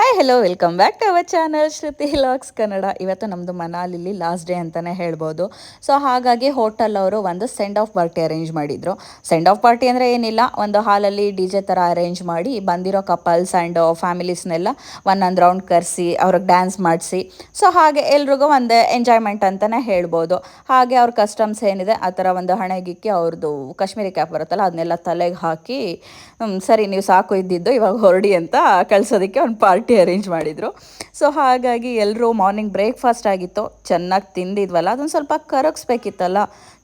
Hi hello welcome back to our channel Shruti vlogs Kannada ಇವತ್ತು ನಮ್ಮದು ಮನಾಲಿಲಿ last day ಅಂತಲೇ ಹೇಳ್ಬೋದು. ಸೊ ಹಾಗಾಗಿ ಹೋಟೆಲ್ ಅವರು ಒಂದು ಸೆಂಡ್ ಆಫ್ ಪಾರ್ಟಿ ಅರೇಂಜ್ ಮಾಡಿದರು. ಸೆಂಡ್ ಆಫ್ ಪಾರ್ಟಿ ಅಂದರೆ ಏನಿಲ್ಲ, ಒಂದು ಹಾಲಲ್ಲಿ ಡಿ ಜೆ ಥರ ಅರೇಂಜ್ ಮಾಡಿ ಬಂದಿರೋ ಕಪಲ್ಸ್ ಆ್ಯಂಡ್ ಫ್ಯಾಮಿಲೀಸ್ನೆಲ್ಲ ಒಂದೊಂದು ರೌಂಡ್ ಕರೆಸಿ, ಅವ್ರಿಗೆ ಡ್ಯಾನ್ಸ್ ಮಾಡಿಸಿ. ಸೊ ಹಾಗೆ ಎಲ್ರಿಗೂ ಒಂದು ಎಂಜಾಯ್ಮೆಂಟ್ ಅಂತಲೇ ಹೇಳ್ಬೋದು. ಹಾಗೆ ಅವ್ರ ಕಸ್ಟಮ್ಸ್ ಏನಿದೆ, ಆ ಥರ ಒಂದು ಹಣೆಗಿಕ್ಕಿ ಅವ್ರದ್ದು ಕಾಶ್ಮೀರಿ ಕ್ಯಾಪ್ ಬರುತ್ತಲ್ಲ, ಅದನ್ನೆಲ್ಲ ತಲೆಗೆ ಹಾಕಿ ಸರಿ, ನೀವು ಸಾಕು ಇದ್ದಿದ್ದು, ಇವಾಗ ಹೊರಡಿ ಅಂತ ಕಳ್ಸೋದಕ್ಕೆ ಒಂದು ಪಾರ್ಟಿ ಅರೇಂಜ್ ಮಾಡಿದರು. ಸೊ ಹಾಗಾಗಿ ಎಲ್ಲರೂ ಮಾರ್ನಿಂಗ್ ಬ್ರೇಕ್ಫಾಸ್ಟ್ ಆಗಿತ್ತು. ಚೆನ್ನಾಗಿ ತಿಂದಿದ್ವಲ್ಲ. ಅದೊಂದು ಸ್ವಲ್ಪ ಕರಗಿಸ್ಬೇಕಿತ್ತಲ್ಲ.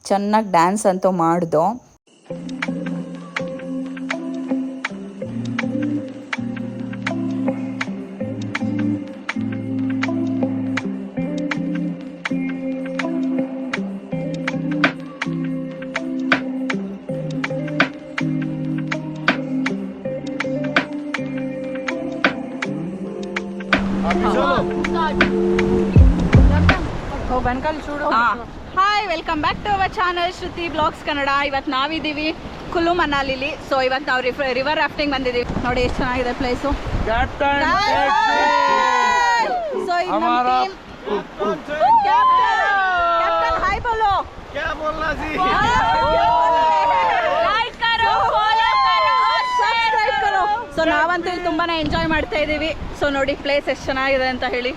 ಚೆನ್ನಾಗಿ ಡ್ಯಾನ್ಸ್ ಅಂತೂ ಮಾಡ್ದೋ. Hi welcome back to our channel Shruti blogs Kannada ಇವತ್ತು ನಾವಿದ್ದೀವಿ ಕುಲು ಮನಾಲಿಲಿ ಸೊ ಇವತ್ತು ನಾವು ರಿವರ್ ರಾಫ್ಟಿಂಗ್ ಬಂದಿದ್ದೀವಿ. ನೋಡಿ ಎಷ್ಟು ಚೆನ್ನಾಗಿದೆ ಪ್ಲೇಸು ಸೊ ಹಾಯ್ ಬೋಲೋ ಸೊ ನಾವಂತೂ ಇಲ್ಲಿ ತುಂಬಾನೇ ಎಂಜಾಯ್ ಮಾಡ್ತಾ ಇದ್ದೀವಿ ಸೊ ನೋಡಿ ಪ್ಲೇಸ್ ಎಷ್ಟು ಚೆನ್ನಾಗಿದೆ ಅಂತ ಹೇಳಿ.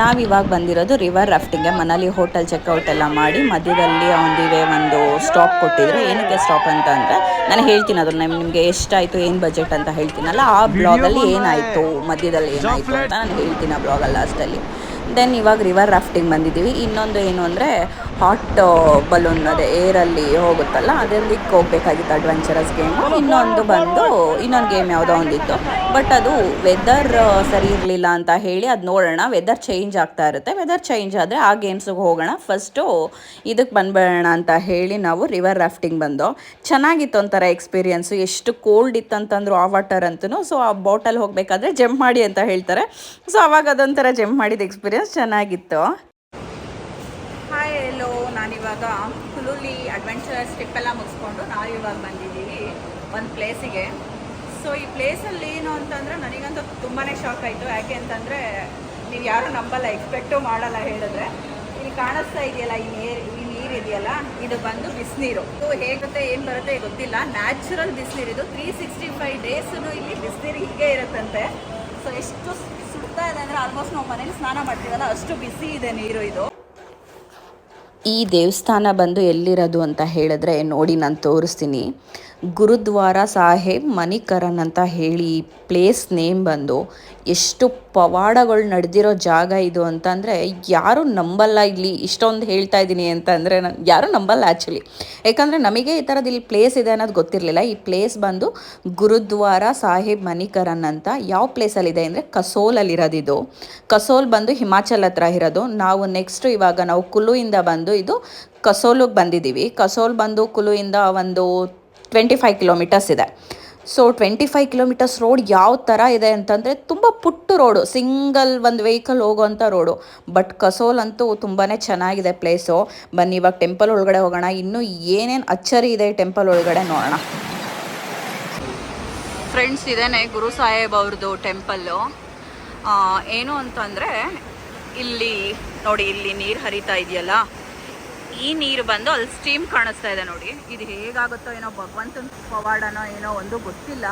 ನಾವಿವಾಗ ಬಂದಿರೋದು ರಿವರ್ ರಾಫ್ಟಿಂಗ್ಗೆ ಮನಾಲಿ ಹೋಟೆಲ್ ಚೆಕ್ಔಟ್ ಎಲ್ಲ ಮಾಡಿ ಮಧ್ಯದಲ್ಲಿ ಒಂದಿವೆ ಒಂದು ಸ್ಟಾಪ್ ಕೊಟ್ಟಿದ್ರು. ಏನಕ್ಕೆ ಸ್ಟಾಪ್ ಅಂತ ಅಂದರೆ ನಾನು ಹೇಳ್ತೀನಿ ಅದನ್ನ ನಿಮಗೆ ಎಷ್ಟಾಯಿತು ಏನು ಬಜೆಟ್ ಅಂತ ಹೇಳ್ತೀನಲ್ಲ ಆ ಬ್ಲಾಗಲ್ಲಿ ಏನಾಯಿತು ಮಧ್ಯದಲ್ಲಿ ಏನಾಯಿತು ಅಂತ ನಾನು ಹೇಳ್ತೀನಿ ಆ ಬ್ಲಾಗಲ್ಲಿ ಲಾಸ್ಟಲ್ಲಿ ದೆನ್ ಇವಾಗ ರಿವರ್ ರಾಫ್ಟಿಂಗ್ ಬಂದಿದ್ದೀವಿ. ಇನ್ನೊಂದು ಏನು ಅಂದರೆ ಹಾಟ್ ಬಲೂನ್ ಅದೇ ಏರಲ್ಲಿ ಹೋಗುತ್ತಲ್ಲ, ಅದರಲ್ಲಿ ಹೋಗ್ಬೇಕಾಗಿತ್ತು ಅಡ್ವೆಂಚರಸ್ ಗೇಮ್ ಇನ್ನೊಂದು ಬಂದು ಇನ್ನೊಂದು ಗೇಮ್ ಯಾವುದೋ ಒಂದಿತ್ತು. ಬಟ್ ಅದು ವೆದರ್ ಸರಿ ಇರಲಿಲ್ಲ ಅಂತ ಹೇಳಿ ಅದು ನೋಡೋಣ. ವೆದರ್ ಚೇಂಜ್ ಆಗ್ತಾ ಇರುತ್ತೆ. ವೆದರ್ ಚೇಂಜ್ ಆದರೆ ಆ ಗೇಮ್ಸಿಗೆ ಹೋಗೋಣ. ಫಸ್ಟು ಇದಕ್ಕೆ ಬಂದ್ಬಿಡೋಣ ಅಂತ ಹೇಳಿ ನಾವು ರಿವರ್ ರಾಫ್ಟಿಂಗ್ ಬಂದು. ಚೆನ್ನಾಗಿತ್ತು ಒಂಥರ ಎಕ್ಸ್ಪೀರಿಯನ್ಸು ಎಷ್ಟು ಕೋಲ್ಡ್ ಇತ್ತಂತಂದ್ರು ಆ ವಾಟರ್ ಅಂತೂ ಸೊ ಆ ಬಾಟಲ್ ಹೋಗಬೇಕಾದ್ರೆ ಜಂಪ್ ಮಾಡಿ ಅಂತ ಹೇಳ್ತಾರೆ. ಸೊ ಅವಾಗ ಅದೊಂಥರ ಜಂಪ್ ಮಾಡಿದ ಎಕ್ಸ್ಪೀರಿಯನ್ಸ್ ಚೆನ್ನಾಗಿತ್ತು ಹಾಯ್ ಎಲ್ಲೋ ನಾನಿವಾಗ ಕುಲುಲಿ ಅಡ್ವೆಂಚರಸ್ ಟ್ರಿಪ್ ಎಲ್ಲ ಮುಗಿಸ್ಕೊಂಡು ನಾವು ಇವಾಗ ಬಂದಿದ್ದೀವಿ ಒಂದು ಪ್ಲೇಸಿಗೆ. ಸೊ ಈ ಪ್ಲೇಸಲ್ಲಿ ಏನು ಅಂತಂದರೆ ನನಗಂತೂ ತುಂಬಾ ಶಾಕ್ ಆಯಿತು. ಯಾಕೆ ಅಂತಂದರೆ ನೀವು ಯಾರೂ ನಂಬಲ್ಲ ಎಕ್ಸ್ಪೆಕ್ಟು ಮಾಡಲ್ಲ ಹೇಳಿದ್ರೆ. ಇಲ್ಲಿ ಕಾಣಿಸ್ತಾ ಇದೆಯಲ್ಲ, ಈ ನೀರು ಈ ನೀರು ಇದೆಯಲ್ಲ, ಇದು ಬಂದು ಬಿಸಿನೀರು. ಇದು ಹೇಗುತ್ತೆ, ಏನು ಬರುತ್ತೆ ಗೊತ್ತಿಲ್ಲ. ನ್ಯಾಚುರಲ್ ಬಿಸಿನೀರು ಇದು. ತ್ರೀ ಸಿಕ್ಸ್ಟಿ ಫೈವ್ ಡೇಸೂ ಇಲ್ಲಿ ಬಿಸಿನೀರು ಹೀಗೆ ಇರುತ್ತಂತೆ. ಸೊ ಎಷ್ಟು ಸುಡ್ತಾ ಇದೆ ಅಂದರೆ ಆಲ್ಮೋಸ್ಟ್ ನಾವು ಮನೇಲಿ ಸ್ನಾನ ಮಾಡ್ತೀವಲ್ಲ, ಅಷ್ಟು ಬಿಸಿ ಇದೆ ನೀರು ಇದು. ಈ ದೇವಸ್ಥಾನ ಬಂದು ಎಲ್ಲಿರೋದು ಅಂತ ಹೇಳಿದ್ರೆ ನೋಡಿ, ನಾನು ತೋರಿಸ್ತೀನಿ. ಗುರುದ್ವಾರ ಸಾಹೇಬ್ ಮಣಿಕರನ್ ಅಂತ ಹೇಳಿ ಪ್ಲೇಸ್ ನೇಮ್ ಬಂದು ಎಷ್ಟು ಪವಾಡಗಳು ನಡೆದಿರೋ ಜಾಗ ಇದು ಅಂತಂದರೆ ಯಾರೂ ನಂಬಲ್ಲ ಇಲ್ಲಿ. ಇಷ್ಟೊಂದು ಹೇಳ್ತಾ ಇದ್ದೀನಿ ಅಂತಂದರೆ ನಾನು ಯಾರೂ ನಂಬಲ್ಲ ಆ್ಯಕ್ಚುಲಿ ಯಾಕಂದರೆ ನಮಗೆ ಈ ಥರದ್ದು ಇಲ್ಲಿ ಪ್ಲೇಸ್ ಇದೆ ಅನ್ನೋದು ಗೊತ್ತಿರಲಿಲ್ಲ. ಈ ಪ್ಲೇಸ್ ಬಂದು ಗುರುದ್ವಾರ ಸಾಹೇಬ್ ಮಣಿಕರನ್ ಅಂತ ಯಾವ ಪ್ಲೇಸಲ್ಲಿದೆ ಅಂದರೆ ಕಸೋಲಲ್ಲಿರೋದು ಇದು. ಕಸೋಲ್ ಬಂದು ಹಿಮಾಚಲ್ ಹತ್ರ ಇರೋದು. ನಾವು ನೆಕ್ಸ್ಟ್ ಇವಾಗ ನಾವು ಕುಲುವಿಂದ ಬಂದು ಇದು ಕಸೋಲಿಗೆ ಬಂದಿದ್ದೀವಿ. ಕಸೋಲ್ ಬಂದು ಕುಲುವಿಂದ ಒಂದು ಟ್ವೆಂಟಿ ಫೈವ್ ಕಿಲೋಮೀಟರ್ಸ್ ಇದೆ. So twenty five kilometres road ಯಾವ ಥರ ಇದೆ ಅಂತಂದರೆ ತುಂಬ ಪುಟ್ಟು ರೋಡು ಸಿಂಗಲ್ ಒಂದು ವೆಹಿಕಲ್ ಹೋಗೋವಂಥ ರೋಡು ಬಟ್ ಕಸೋಲ್ ಅಂತೂ ತುಂಬಾ ಚೆನ್ನಾಗಿದೆ ಪ್ಲೇಸು ಬನ್ನಿ, ಇವಾಗ ಟೆಂಪಲ್ ಒಳಗಡೆ ಹೋಗೋಣ. ಇನ್ನೂ ಏನೇನು ಅಚ್ಚರಿ ಇದೆ ಟೆಂಪಲ್ ಒಳಗಡೆ ನೋಡೋಣ. ಫ್ರೆಂಡ್ಸ್ ಇದೇನೆ ಗುರು ಸಾಹೇಬ್ ಅವ್ರದ್ದು ಟೆಂಪಲ್ಲು ಏನು ಅಂತಂದರೆ ಇಲ್ಲಿ, ನೋಡಿ, ಇಲ್ಲಿ ನೀರು ಹರಿತಾ ಇದೆಯಲ್ಲ? ಈ ನೀರು ಬಂದು ಅಲ್ಲಿ ಸ್ಟೀಮ್ ಕಾಣಿಸ್ತಾ ಇದೆ ನೋಡಿ. ಇದು ಹೇಗಾಗುತ್ತೋ ಏನೋ ಭಗವಂತನ ಪವಾಡನೋ ಏನೋ ಒಂದು ಗೊತ್ತಿಲ್ಲ.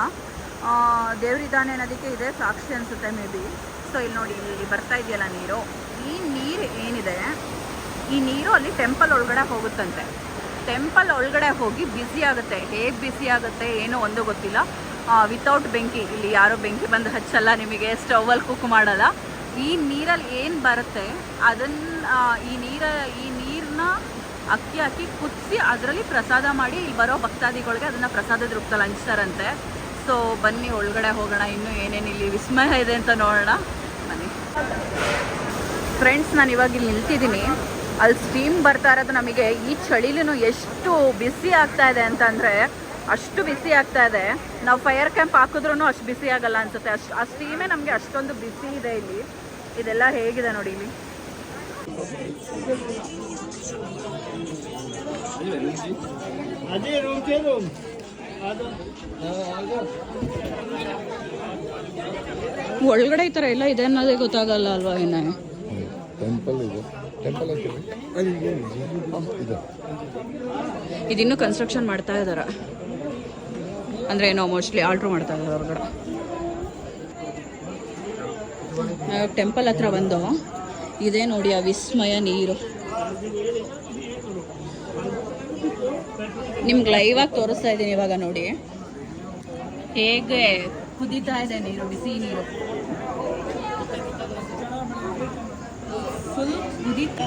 ದೇವ್ರಿದ್ದಾನೆ ಅನ್ನೋದಕ್ಕೆ ಇದೆ ಸಾಕ್ಷಿ ಅನಿಸುತ್ತೆ ಮೇ ಬಿ. ಸೊ ಇಲ್ಲಿ ನೋಡಿ, ಇಲ್ಲಿ ಬರ್ತಾ ಇದೆಯಲ್ಲ ನೀರು. ಈ ನೀರು ಏನಿದೆ? ಈ ನೀರು ಅಲ್ಲಿ ಟೆಂಪಲ್ ಒಳಗಡೆ ಹೋಗುತ್ತಂತೆ. ಟೆಂಪಲ್ ಒಳಗಡೆ ಹೋಗಿ ಬಿಸಿ ಆಗುತ್ತೆ. ಹೇಗೆ ಬ್ಯುಸಿ ಆಗುತ್ತೆ ಏನೋ ಒಂದು ಗೊತ್ತಿಲ್ಲ. ವಿತೌಟ್ ಬೆಂಕಿ. ಇಲ್ಲಿ ಯಾರೋ ಬೆಂಕಿ ಬಂದು ಹಚ್ಚಲ್ಲ ನಿಮಗೆ. ಸ್ಟವಲ್ಲಿ ಕುಕ್ ಮಾಡಲ್ಲ. ಈ ನೀರಲ್ಲಿ ಏನು ಬರುತ್ತೆ? ಅದನ್ನು ಈ ನೀರ, ಈ ನೀರನ್ನ ಅಕ್ಕಿ ಹಾಕಿ ಕುದಿಸಿ ಅದರಲ್ಲಿ ಪ್ರಸಾದ ಮಾಡಿ ಇಲ್ಲಿ ಬರೋ ಭಕ್ತಾದಿಗಳಿಗೆ ಅದನ್ನು ಪ್ರಸಾದದ ರೂಪದಲ್ಲಿ ಹಂಚ್ತಾರಂತೆ. ಸೊ ಬನ್ನಿ, ಒಳಗಡೆ ಹೋಗೋಣ. ಇನ್ನೂ ಏನೇನು ಇಲ್ಲಿ ವಿಸ್ಮಯ ಇದೆ ಅಂತ ನೋಡೋಣ. ಬನ್ನಿ. ಫ್ರೆಂಡ್ಸ್ ನಾನು ಇವಾಗ ಇಲ್ಲಿ ನಿಲ್ತಿದ್ದೀನಿ. ಅಲ್ಲಿ ಸ್ಟೀಮ್ ಬರ್ತಾ ಇರೋದು ನಮಗೆ. ಈ ಚಳಿಲೂ ಎಷ್ಟು ಬಿಸಿ ಆಗ್ತಾ ಇದೆ ಅಂತಂದರೆ ಅಷ್ಟು ಬಿಸಿ ಆಗ್ತಾ ಇದೆ. ನಾವು ಫೈರ್ ಕ್ಯಾಂಪ್ ಹಾಕಿದ್ರೂ ಅಷ್ಟು ಬಿಸಿ ಆಗಲ್ಲ ಅನ್ಸುತ್ತೆ. ಅಷ್ಟು ಆ ಸ್ಟೀಮೇ ನಮಗೆ ಅಷ್ಟೊಂದು ಬಿಸಿ ಇದೆ ಇಲ್ಲಿ. ಇದೆಲ್ಲ ಹೇಗಿದೆ ನೋಡಿ ಇಲ್ಲಿ. ಅದೇ ರೂಮ್ ರೂಮ್ ಒಳಗಡೆ ಈ ಥರ ಎಲ್ಲ ಇದೆ ಅನ್ನೋದೇ ಗೊತ್ತಾಗಲ್ಲ ಅಲ್ವಾ ಇನ್ನೇ? ಟೆಂಪಲ್ ಇದೆ. ಟೆಂಪಲ್ ಇದಿನ್ನೂ ಕನ್ಸ್ಟ್ರಕ್ಷನ್ ಮಾಡ್ತಾ ಇದ್ದಾರೆ ಅಂದ್ರೆ ಏನೋ ಮೋಸ್ಟ್ಲಿ ಆರ್ಡ್ರ್ ಮಾಡ್ತಾ ಇದ್ದಾರೆ ಹೊರಗಡೆ. ಟೆಂಪಲ್ ಹತ್ರ ಬಂದು ಇದೇ ನೋಡಿ ಆ ವಿಸ್ಮಯ ನೀರು. ನಿಮ್ಗೆ ಆಗಿ ತೋರಿಸ್ತಾ ಇದ್ದೀನಿ ಇವಾಗ ನೋಡಿ. ಹೇಗೆ ಕುದೀತಾ ಇದೆ ನೀರು ಬಿಸಿ ನೀರು. ಫುಲ್ ಕುದೀತಾ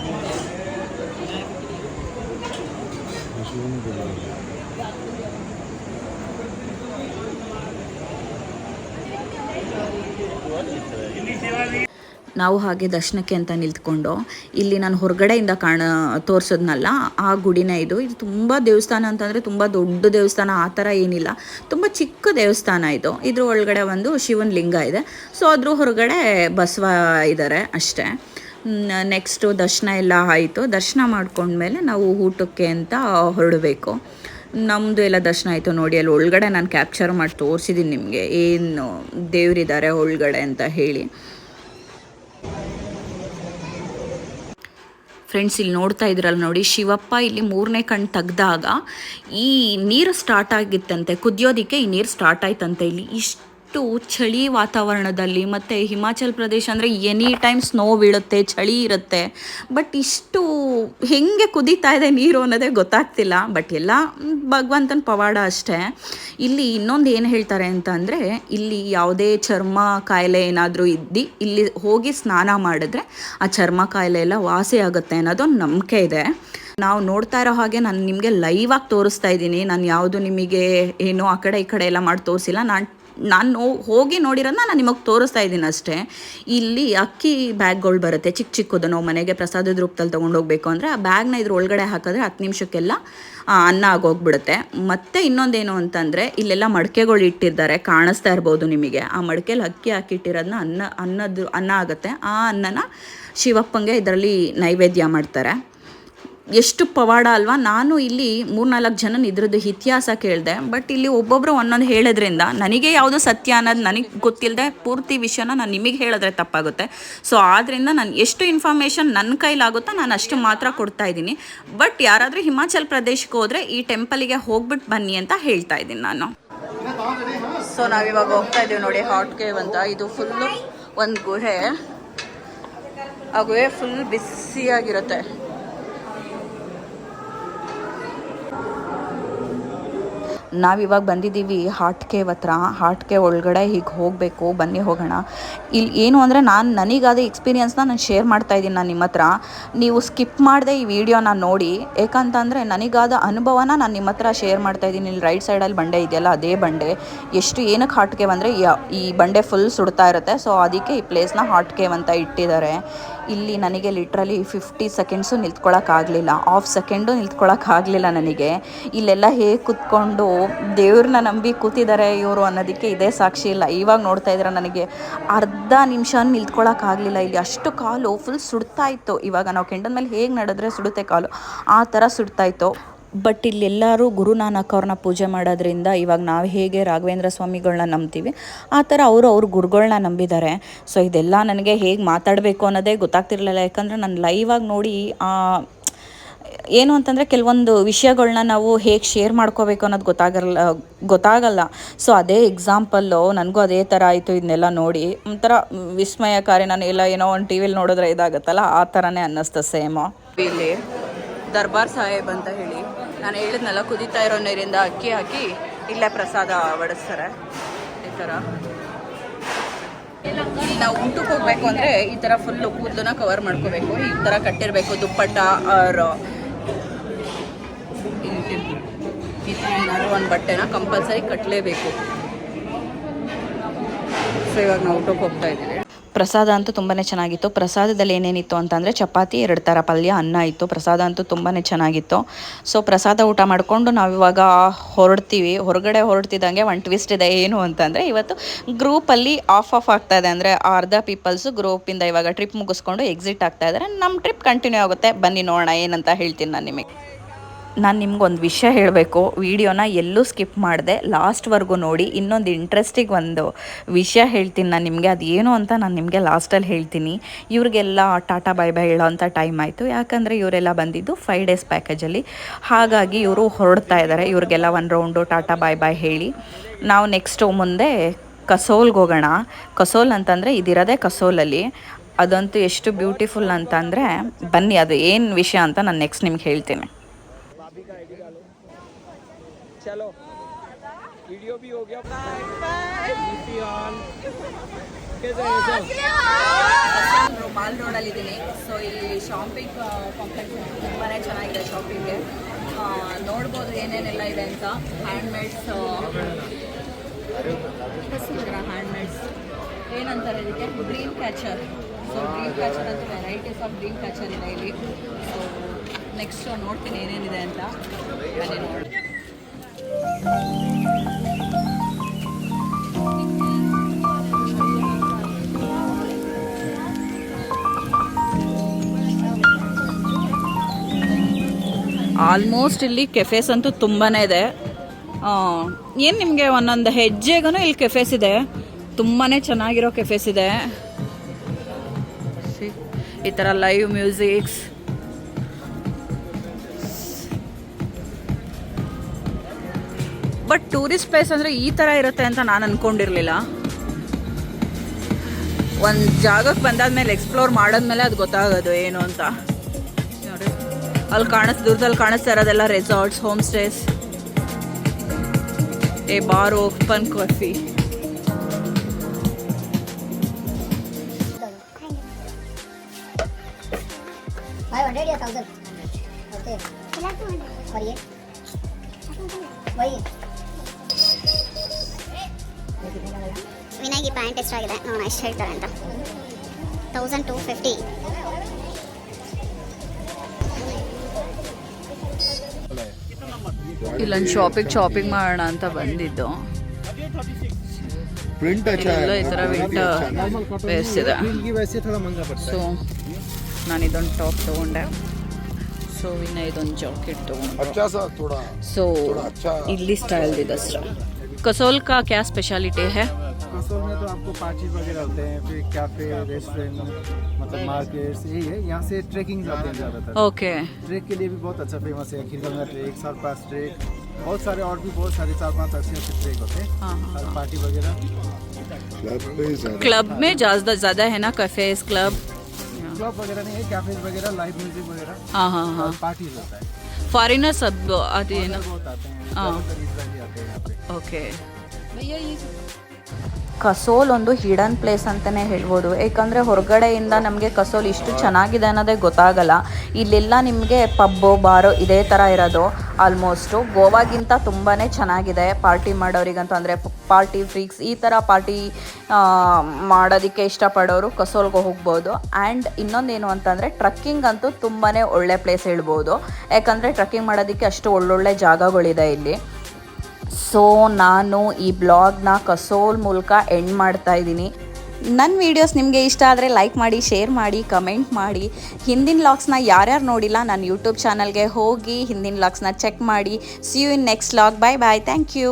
ನಾವು ಹಾಗೆ ದರ್ಶನಕ್ಕೆ ಅಂತ ನಿಂತ್ಕೊಂಡು ಇಲ್ಲಿ ನಾನು ಹೊರಗಡೆಯಿಂದ ಕಾಣ ತೋರಿಸೋದ್ನಲ್ಲ, ಆ ಗುಡಿನೇ ಇದು. ಇದು ತುಂಬ ದೇವಸ್ಥಾನ ಅಂತಂದರೆ ತುಂಬ ದೊಡ್ಡ ದೇವಸ್ಥಾನ, ಆ ಥರ ಏನಿಲ್ಲ. ತುಂಬ ಚಿಕ್ಕ ದೇವಸ್ಥಾನ ಇದು. ಇದ್ರ ಒಳಗಡೆ ಒಂದು ಶಿವನ ಲಿಂಗ ಇದೆ. ಸೊ ಅದ್ರ ಹೊರಗಡೆ ಬಸವ ಇದ್ದಾರೆ ಅಷ್ಟೇ. ನೆಕ್ಸ್ಟು ದರ್ಶನ ಎಲ್ಲ ಆಯಿತು. ದರ್ಶನ ಮಾಡ್ಕೊಂಡ್ಮೇಲೆ ನಾವು ಊಟಕ್ಕೆ ಅಂತ ಹೊರಡಬೇಕು. ನಮ್ಮದು ಎಲ್ಲ ದರ್ಶನ ಆಯಿತು ನೋಡಿ, ಅಲ್ಲಿ ಒಳಗಡೆ ನಾನು ಕ್ಯಾಪ್ಚರ್ ಮಾಡಿ ತೋರಿಸಿದ್ದೀನಿ ನಿಮಗೆ. ಏನು ದೇವರಿದ್ದಾರೆ ಒಳಗಡೆ ಅಂತ ಹೇಳಿ. ಫ್ರೆಂಡ್ಸ್ ಇಲ್ಲಿ ನೋಡ್ತಾ ಇದ್ರಲ್ಲ ನೋಡಿ, ಶಿವಪ್ಪ ಇಲ್ಲಿ ಮೂರನೇ ಕಣ್ಣು ತೆಗ್ದಾಗ ಈ ನೀರು ಸ್ಟಾರ್ಟ್ ಆಗಿತ್ತಂತೆ. ಕುದಿಯೋದಿಕ್ಕೆ ಈ ನೀರು ಸ್ಟಾರ್ಟ್ ಆಯ್ತಂತೆ ಇಲ್ಲಿ. ಇಷ್ಟು ಚಳಿ ವಾತಾವರಣದಲ್ಲಿ ಮತ್ತು ಹಿಮಾಚಲ್ ಪ್ರದೇಶ ಅಂದರೆ ಎನಿ ಟೈಮ್ ಸ್ನೋ ಬೀಳುತ್ತೆ, ಚಳಿ ಇರುತ್ತೆ. ಬಟ್ ಇಷ್ಟು ಹೆಂಗೆ ಕುದೀತಾ ಇದೆ ನೀರು ಅನ್ನೋದೇ ಗೊತ್ತಾಗ್ತಿಲ್ಲ. ಬಟ್ ಎಲ್ಲ ಭಗವಂತನ ಪವಾಡ ಅಷ್ಟೇ. ಇಲ್ಲಿ ಇನ್ನೊಂದು ಏನು ಹೇಳ್ತಾರೆ ಅಂತ ಇಲ್ಲಿ ಯಾವುದೇ ಚರ್ಮ ಕಾಯಿಲೆ ಏನಾದರೂ ಇದ್ದು, ಇಲ್ಲಿ ಹೋಗಿ ಸ್ನಾನ ಮಾಡಿದ್ರೆ ಆ ಚರ್ಮ ಕಾಯಿಲೆ ಎಲ್ಲ ವಾಸಿ ಆಗುತ್ತೆ ಅನ್ನೋದೊಂದು ನಂಬಿಕೆ ಇದೆ. ನಾವು ನೋಡ್ತಾ ಇರೋ ಹಾಗೆ ನಾನು ನಿಮಗೆ ಲೈವ್ ಆಗಿ ತೋರಿಸ್ತಾ ಇದ್ದೀನಿ. ನಾನು ಯಾವುದು ನಿಮಗೆ ಏನೋ ಆ ಕಡೆ ಈ ಕಡೆ ಎಲ್ಲ ಮಾಡಿ ತೋರಿಸಿಲ್ಲ. ನಾನು ನಾನು ಹೋಗಿ ನೋಡಿರೋದನ್ನ ನಾನು ನಿಮಗೆ ತೋರಿಸ್ತಾ ಇದ್ದೀನಿ ಅಷ್ಟೇ. ಇಲ್ಲಿ ಅಕ್ಕಿ ಬ್ಯಾಗ್ಗಳು ಬರುತ್ತೆ ಚಿಕ್ಕ ಚಿಕ್ಕದು ನಾವು ಮನೆಗೆ ಪ್ರಸಾದದ ರೂಪದಲ್ಲಿ ತೊಗೊಂಡೋಗ್ಬೇಕು ಅಂದರೆ ಆ ಬ್ಯಾಗ್ನ ಇದ್ರ ಒಳಗಡೆ ಹಾಕಿದ್ರೆ ಹತ್ತು ನಿಮಿಷಕ್ಕೆಲ್ಲ ಅನ್ನ ಆಗೋಗ್ಬಿಡುತ್ತೆ. ಮತ್ತು ಇನ್ನೊಂದೇನು ಅಂತಂದರೆ ಇಲ್ಲೆಲ್ಲ ಮಡಕೆಗಳು ಇಟ್ಟಿದ್ದಾರೆ ಕಾಣಿಸ್ತಾ ಇರ್ಬೋದು ನಿಮಗೆ. ಆ ಮಡಕೆಲಿ ಅಕ್ಕಿ ಹಾಕಿಟ್ಟಿರೋದನ್ನ ಅನ್ನ, ಅನ್ನದ, ಅನ್ನ ಆಗುತ್ತೆ. ಆ ಅನ್ನನ ಶಿವಪ್ಪಂಗೆ ಇದರಲ್ಲಿ ನೈವೇದ್ಯ ಮಾಡ್ತಾರೆ. ಎಷ್ಟು ಪವಾಡ ಅಲ್ವಾ? ನಾನು ಇಲ್ಲಿ ಮೂರ್ನಾಲ್ಕು ಜನ ಇದ್ರದ್ದು ಇತಿಹಾಸ ಕೇಳಿದೆ ಬಟ್ ಇಲ್ಲಿ ಒಬ್ಬೊಬ್ಬರು ಒಂದೊಂದು ಹೇಳೋದ್ರಿಂದ ನನಗೆ ಯಾವುದು ಸತ್ಯ ಅನ್ನೋದು ನನಗೆ ಗೊತ್ತಿಲ್ಲದೆ ಪೂರ್ತಿ ವಿಷಯನ ನಾನು ನಿಮಗೆ ಹೇಳಿದ್ರೆ ತಪ್ಪಾಗುತ್ತೆ. ಸೊ ಆದ್ದರಿಂದ ನಾನು ಎಷ್ಟು ಇನ್ಫಾರ್ಮೇಷನ್ ನನ್ನ ಕೈಲಾಗುತ್ತೋ ನಾನು ಅಷ್ಟು ಮಾತ್ರ ಕೊಡ್ತಾ ಇದ್ದೀನಿ. ಬಟ್ ಯಾರಾದರೂ ಹಿಮಾಚಲ್ ಪ್ರದೇಶಕ್ಕೆ ಹೋದರೆ ಈ ಟೆಂಪಲಿಗೆ ಹೋಗ್ಬಿಟ್ಟು ಬನ್ನಿ ಅಂತ ಹೇಳ್ತಾ ಇದ್ದೀನಿ ನಾನು. ಸೊ ನಾವಿವಾಗ ಹೋಗ್ತಾ ಇದ್ದೀವಿ ನೋಡಿ ಹಾಟ್ ಕೇವ್ ಅಂತ. ಇದು ಫುಲ್ಲು ಒಂದು ಗುಹೆ. ಆ ಗುಹೆ ಫುಲ್ ಬಿಸಿಯಾಗಿರುತ್ತೆ. ನಾವಿವಾಗ ಬಂದಿದ್ದೀವಿ ಹಾಟ್ ಕೇವ್ ಹತ್ರ ಕೇವ್ ಒಳಗಡೆ ಹೀಗೆ ಹೋಗಬೇಕು, ಬನ್ನಿ ಹೋಗೋಣ. ಇಲ್ಲಿ ಏನು ಅಂದರೆ ನಾನು ನನಗಾದ ಎಕ್ಸ್ಪೀರಿಯನ್ಸ್ನ ನಾನು ಶೇರ್ ಮಾಡ್ತಾ ಇದ್ದೀನಿ ನಾನು ನಿಮ್ಮ ಹತ್ರ ನೀವು ಸ್ಕಿಪ್ ಮಾಡದೆ ಈ ವಿಡಿಯೋನ ನೋಡಿ, ಏಕಂತಂದರೆ ನನಗಾದ ಅನುಭವನ ನಾನು ನಿಮ್ಮ ಹತ್ರ ಶೇರ್ ಮಾಡ್ತಾ ಇದ್ದೀನಿ. ಇಲ್ಲಿ ರೈಟ್ ಸೈಡಲ್ಲಿ ಬಂಡೆ ಇದೆಯಲ್ಲ, ಅದೇ ಬಂಡೆ. ಎಷ್ಟು ಏನಕ್ಕೆ ಹಾಟ್ ಕೇವ್ ಅಂದರೆ ಈ ಬಂಡೆ ಫುಲ್ ಸುಡ್ತಾ ಇರುತ್ತೆ. ಸೊ ಅದಕ್ಕೆ ಈ ಪ್ಲೇಸ್ನ ಹಾಟ್ ಕೇವ್ ಅಂತ ಇಟ್ಟಿದ್ದಾರೆ. ಇಲ್ಲಿ ನನಗೆ ಲಿಟ್ರಲಿ ಫಿಫ್ಟಿ ಸೆಕೆಂಡ್ಸು ನಿಂತ್ಕೊಳ್ಳೋಕ್ಕಾಗಲಿಲ್ಲ ಆಫ್ ಸೆಕೆಂಡು ನಿಂತ್ಕೊಳ್ಳೋಕ್ಕಾಗಲಿಲ್ಲ ನನಗೆ. ಇಲ್ಲೆಲ್ಲ ಹೇಗೆ ಕೂತ್ಕೊಂಡು ದೇವ್ರನ್ನ ನಂಬಿ ಕೂತಿದ್ದಾರೆ ಇವರು ಅನ್ನೋದಕ್ಕೆ ಇದೇ ಸಾಕ್ಷಿ ಇಲ್ಲ. ಇವಾಗ ನೋಡ್ತಾ ಇದ್ರೆ ನನಗೆ ಅರ್ಧ ನಿಮಿಷ ನಿಂತ್ಕೊಳ್ಳೋಕ್ಕಾಗಲಿಲ್ಲ ಇಲ್ಲಿ ಅಷ್ಟು ಕಾಲು ಫುಲ್ ಸುಡ್ತಾ ಇತ್ತು. ಇವಾಗ ನಾವು ಕೆಂಡದ ಮೇಲೆ ಹೇಗೆ ನಡೆದ್ರೆ ಸುಡುತ್ತೆ ಕಾಲು? ಆ ಥರ ಸುಡ್ತಾ ಇತ್ತು. ಬಟ್ ಇಲ್ಲೆಲ್ಲರೂ ಗುರುನಾನಕ್ ಅವ್ರನ್ನ ಪೂಜೆ ಮಾಡೋದ್ರಿಂದ ಇವಾಗ ನಾವು ಹೇಗೆ ರಾಘವೇಂದ್ರ ಸ್ವಾಮಿಗಳನ್ನ ನಂಬ್ತೀವಿ, ಆ ಥರ ಅವರು ಅವ್ರ ಗುರುಗಳನ್ನ ನಂಬಿದ್ದಾರೆ ಸೊ ಇದೆಲ್ಲ ನನಗೆ ಹೇಗೆ ಮಾತಾಡಬೇಕು ಅನ್ನೋದೇ ಗೊತ್ತಾಗ್ತಿರ್ಲಿಲ್ಲ. ಯಾಕಂದರೆ ನಾನು ಲೈವಾಗಿ ನೋಡಿ ಏನು ಅಂತಂದರೆ ಕೆಲವೊಂದು ವಿಷಯಗಳನ್ನ ನಾವು ಹೇಗೆ ಶೇರ್ ಮಾಡ್ಕೋಬೇಕು ಅನ್ನೋದು ಗೊತ್ತಾಗಲ್ಲ ಗೊತ್ತಾಗಲ್ಲ. ಸೊ ಅದೇ ಎಕ್ಸಾಂಪಲ್ಲು ನನಗೂ ಅದೇ ಥರ ಆಯಿತು ಇದನ್ನೆಲ್ಲ ನೋಡಿ. ಒಂಥರ ವಿಸ್ಮಯಕಾರಿ. ನಾನು ಎಲ್ಲ ಏನೋ ಒಂದು ಟಿ ವಿಲಿ ನೋಡಿದ್ರೆ ಇದಾಗುತ್ತಲ್ಲ, ಆ ಥರನೇ ಅನ್ನಿಸ್ತು ಸೇಮು ಇಲ್ಲಿ ದರ್ಬಾರ್ ಸಾಹೇಬ್ ಅಂತ ಹೇಳಿ. ನಾನು ಹೇಳಿದ್ನಲ್ಲ, ಕುದೀತಾ ಇರೋ ನೀರಿಂದ ಅಕ್ಕಿ ಹಾಕಿ ಇಲ್ಲೇ ಪ್ರಸಾದ ಬಡಿಸ್ತಾರೆ ಈ ಥರ ಇಲ್ಲಿ ನಾವು ಊಟಕ್ಕೆ ಹೋಗ್ಬೇಕು ಅಂದರೆ ಈ ಥರ ಫುಲ್ಲು ಕೂದಲನ್ನ ಕವರ್ ಮಾಡ್ಕೋಬೇಕು. ಈ ಥರ ಕಟ್ಟಿರಬೇಕು, ದುಪ್ಪಟ್ಟ ಆರ್ ಏನಾದ್ರು ಒಂದು ಬಟ್ಟೆನ ಕಂಪಲ್ಸರಿ ಕಟ್ಟಲೇಬೇಕು ಸೊ ಇವಾಗ ನಾವು ಊಟಕ್ಕೆ ಹೋಗ್ತಾ ಇದ್ದೀವಿ. ಪ್ರಸಾದ ಅಂತೂ ತುಂಬಾ ಚೆನ್ನಾಗಿತ್ತು. ಪ್ರಸಾದದಲ್ಲಿ ಏನೇನಿತ್ತು ಅಂತಂದರೆ ಚಪಾತಿ, ಎರಡು ಥರ ಪಲ್ಯ, ಅನ್ನ ಇತ್ತು. ಪ್ರಸಾದ ಅಂತೂ ತುಂಬಾ ಚೆನ್ನಾಗಿತ್ತು. ಸೊ ಪ್ರಸಾದ ಊಟ ಮಾಡಿಕೊಂಡು ನಾವಿವಾಗ ಹೊರಡ್ತೀವಿ. ಹೊರಗಡೆ ಹೊರಡ್ತಿದ್ದಂಗೆ ಒಂದು ಟ್ವಿಸ್ಟ್ ಇದೆ ಏನು ಅಂತಂದರೆ ಇವತ್ತು ಗ್ರೂಪಲ್ಲಿ ಆಫ್ ಆಫ್ ಆಗ್ತಾ ಇದೆ. ಅಂದರೆ ಅರ್ಧ ಪೀಪಲ್ಸು ಗ್ರೂಪಿಂದ ಇವಾಗ ಟ್ರಿಪ್ ಮುಗಿಸ್ಕೊಂಡು ಎಕ್ಸಿಟ್ ಆಗ್ತಾ ಇದ್ದಾರೆ ನಮ್ಮ ಟ್ರಿಪ್ ಕಂಟಿನ್ಯೂ ಆಗುತ್ತೆ. ಬನ್ನಿ ನೋಡೋಣ ಏನಂತ ಹೇಳ್ತೀನಿ ನಾನು ನಿಮಗೆ. ನಾನು ನಿಮ್ಗೊಂದು ವಿಷಯ ಹೇಳಬೇಕು. ವಿಡಿಯೋನ ಎಲ್ಲೂ ಸ್ಕಿಪ್ ಮಾಡಿದೆ. ಲಾಸ್ಟ್ವರೆಗೂ ನೋಡಿ. ಇನ್ನೊಂದು ಇಂಟ್ರೆಸ್ಟಿಂಗ್ ಒಂದು ವಿಷಯ ಹೇಳ್ತೀನಿ ನಾನು ನಿಮಗೆ. ಅದೇನು ಅಂತ ನಾನು ನಿಮಗೆ ಲಾಸ್ಟಲ್ಲಿ ಹೇಳ್ತೀನಿ. ಇವ್ರಿಗೆಲ್ಲ ಟಾಟಾ ಬೈ ಬೈ ಹೇಳೋವಂಥ ಟೈಮ್ ಆಯಿತು. ಯಾಕಂದರೆ ಇವರೆಲ್ಲ ಬಂದಿದ್ದು ಫೈವ್ ಡೇಸ್ ಪ್ಯಾಕೇಜಲ್ಲಿ ಹಾಗಾಗಿ ಇವರು ಹೊರಡ್ತಾ ಇದ್ದಾರೆ ಇವ್ರಿಗೆಲ್ಲ ಒಂದು ರೌಂಡು ಟಾಟಾ ಬಾಯ್ ಬಾಯ್ ಹೇಳಿ. ನಾವು ನೆಕ್ಸ್ಟು ಮುಂದೆ ಕಸೋಲ್ಗೆ ಹೋಗೋಣ. ಕಸೋಲ್ ಅಂತಂದರೆ ಇದಿರೋದೇ ಕಸೋಲಲ್ಲಿ. ಅದಂತೂ ಎಷ್ಟು ಬ್ಯೂಟಿಫುಲ್ ಅಂತಂದರೆ ಬನ್ನಿ. ಅದು ಏನು ವಿಷಯ ಅಂತ ನಾನು ನೆಕ್ಸ್ಟ್ ನಿಮ್ಗೆ ಹೇಳ್ತೀನಿ. चलो वीडियो भी हो गया बाय बाय ऑन कैसे है सब ಮಾಲ್ ರೋಡಲ್ಲಿದ್ದೀನಿ ಸೊ ಇಲ್ಲಿ ಶಾಪಿಂಗ್ ಕಾಂಪ್ಲೆಕ್ಸ್ ತುಂಬಾ ಚೆನ್ನಾಗಿದೆ ಶಾಪಿಂಗ್ಗೆ ನೋಡ್ಬೋದು ಏನೇನೆಲ್ಲ ಇದೆ ಅಂತ ಹ್ಯಾಂಡ್ಮೇಡ್ಸ್ ಹ್ಯಾಂಡ್ಮೇಡ್ಸ್ ಏನಂತಾರೆ ಇದಕ್ಕೆ dream catcher so dream catcher ಅಂತ ವೆರೈಟೀಸ್ ಆಫ್ ಡ್ರೀಮ್ ಕ್ಯಾಚರ್ ಇದೆ ಇಲ್ಲಿ ಸೊ ನೆಕ್ಸ್ಟ್ ನೋಡ್ತೀನಿ ಏನೇನಿದೆ ಅಂತ ಬನ್ನಿ ನೋಡಿ ಆಲ್ಮೋಸ್ಟ್ ಇಲ್ಲಿ ಕೆಫೆಸ್ ಅಂತೂ ತುಂಬಾ ಇದೆ. ಏನು ನಿಮಗೆ ಒಂದೊಂದು ಹೆಜ್ಜೆಗೂ ಇಲ್ಲಿ ಕೆಫೆಸ್ ಇದೆ. ತುಂಬಾ ಚೆನ್ನಾಗಿರೋ ಕೆಫೆಸ್ ಇದೆ. ಈ ಥರ live musics but tourist place ಅಂದರೆ ಈ ಥರ ಇರುತ್ತೆ ಅಂತ ನಾನು ಅಂದ್ಕೊಂಡಿರಲಿಲ್ಲ ಒಂದು ಜಾಗಕ್ಕೆ ಬಂದಾದ್ಮೇಲೆ ಎಕ್ಸ್ಪ್ಲೋರ್ ಮಾಡಾದ್ಮೇಲೆ ಅದು ಗೊತ್ತಾಗೋದು ಏನು ಅಂತ ನೋಡಿ ಅಲ್ಲಿ ಕಾಣಿಸ್ ದೂರದಲ್ಲಿ ಕಾಣಿಸ್ತಾ ಇರೋದೆಲ್ಲ resorts home stays a bar open coffee five hundred या थाउजेंड ओके और ये वही ವಿನಯ್ಗೆ ಪ್ಯಾಂಟ್ ಎಷ್ಟಾಗಿದೆ ನೋಡೋಣ ಎಷ್ಟು ಹೇಳ್ತಾರೆ ಅಂತ ತೌಸಂಡ್ ಟು ಫಿಫ್ಟಿ ಇಲ್ಲೊಂದು ಶಾಪಿಂಗ್ ಶಾಪಿಂಗ್ ಮಾಡೋಣ ಅಂತ ಬಂದಿದ್ದು प्रिंट अच्छा ಎಲ್ಲ है ಈ ಥರ ವಿಂಟರ್ ವೇರ್ಸ್ ಇದೆ की वैसे थोड़ा महंगा पड़ता ಸೊ ನಾನು ಇದೊಂದು ಟಾಪ್ ತೊಗೊಂಡೆ ಸೊ ಇನ್ನು ಇದೊಂದು ಜಾಕೆಟ್ ತೊಗೊಂಡೆ अच्छा सा थोड़ा ಸೊ थोड़ा अच्छा ಇಲ್ಲಿ ಸ್ಟೈಲ್ ಇದೆ ಅಷ್ಟೇ कसोल का क्या स्पेशलिटी है कसोल में तो आपको पार्टीज़ वगैरह होते हैं फिर कैफ़े रेस्टोरेंट मतलब मार्केट्स यही है। यहाँ से ट्रेकिंग जाते हैं ज़्यादातर। ओके ट्रेक के लिए भी बहुत अच्छा फ़ेमस है खीरगंगा ट्रेक साल पास ट्रेक बहुत सारे और भी बहुत सारे चार पाँच अच्छे अच्छे ट्रेक होते हैं। हाँ, हाँ, और पार्टी वगैरह। क्लब ही में ज़्यादा ज़्यादा है ना कैफेज क्लब क्लब वगैरह नहीं है कैफेज वगैरह लाइव म्यूज़िक वगैरह। हाँ हाँ हाँ। और पार्टीज़ होता है। फॉरेनर सब आती है ना? बहुत आते हैं ओके हैं पे। ಓಕೆ ಕಸೋಲ್ ಒಂದು ಹಿಡನ್ ಪ್ಲೇಸ್ ಅಂತಲೇ ಹೇಳ್ಬೋದು. ಏಕೆಂದರೆ ಹೊರಗಡೆಯಿಂದ ನಮಗೆ ಕಸೋಲ್ ಇಷ್ಟು ಚೆನ್ನಾಗಿದೆ ಅನ್ನೋದೇ ಗೊತ್ತಾಗಲ್ಲ. ಇಲ್ಲೆಲ್ಲ ನಿಮಗೆ ಪಬ್ಬು, ಬಾರು ಇದೇ ಥರ ಇರೋದು. ಆಲ್ಮೋಸ್ಟು ಗೋವಾಗಿಂತ ತುಂಬಾ ಚೆನ್ನಾಗಿದೆ ಪಾರ್ಟಿ ಮಾಡೋರಿಗಂತೂ. ಅಂದರೆ ಪಾರ್ಟಿ ಫ್ರೀಕ್ಸ್ ಈ ಥರ ಪಾರ್ಟಿ ಮಾಡೋದಕ್ಕೆ ಇಷ್ಟಪಡೋರು ಕಸೋಲ್ಗೆ ಹೋಗ್ಬೋದು. ಆ್ಯಂಡ್ ಇನ್ನೊಂದೇನು ಅಂತಂದರೆ ಟ್ರಕ್ಕಿಂಗ್ ಅಂತೂ ತುಂಬಾ ಒಳ್ಳೆ ಪ್ಲೇಸ್ ಹೇಳ್ಬೋದು. ಯಾಕಂದರೆ ಟ್ರಕ್ಕಿಂಗ್ ಮಾಡೋದಕ್ಕೆ ಅಷ್ಟು ಒಳ್ಳೊಳ್ಳೆ ಜಾಗಗಳಿದೆ ಇಲ್ಲಿ. ಸೊ ನಾನು ಈ ಬ್ಲಾಗ್ನ ಕಸೋಲ್ ಮೂಲಕ ಎಂಡ್ ಮಾಡ್ತಾ ಇದ್ದೀನಿ. ನನ್ನ ವೀಡಿಯೋಸ್ ನಿಮಗೆ ಇಷ್ಟ ಆದರೆ ಲೈಕ್ ಮಾಡಿ ಶೇರ್ ಮಾಡಿ ಕಮೆಂಟ್ ಮಾಡಿ. ಹಿಂದಿನ ಲಾಗ್ಸ್ನ ಯಾರ್ಯಾರು ನೋಡಿಲ್ಲ ನನ್ನ ಯೂಟ್ಯೂಬ್ ಚಾನಲ್ಗೆ ಹೋಗಿ ಹಿಂದಿನ ಲಾಗ್ಸ್ನ ಚೆಕ್ ಮಾಡಿ. See you in next vlog bye bye thank you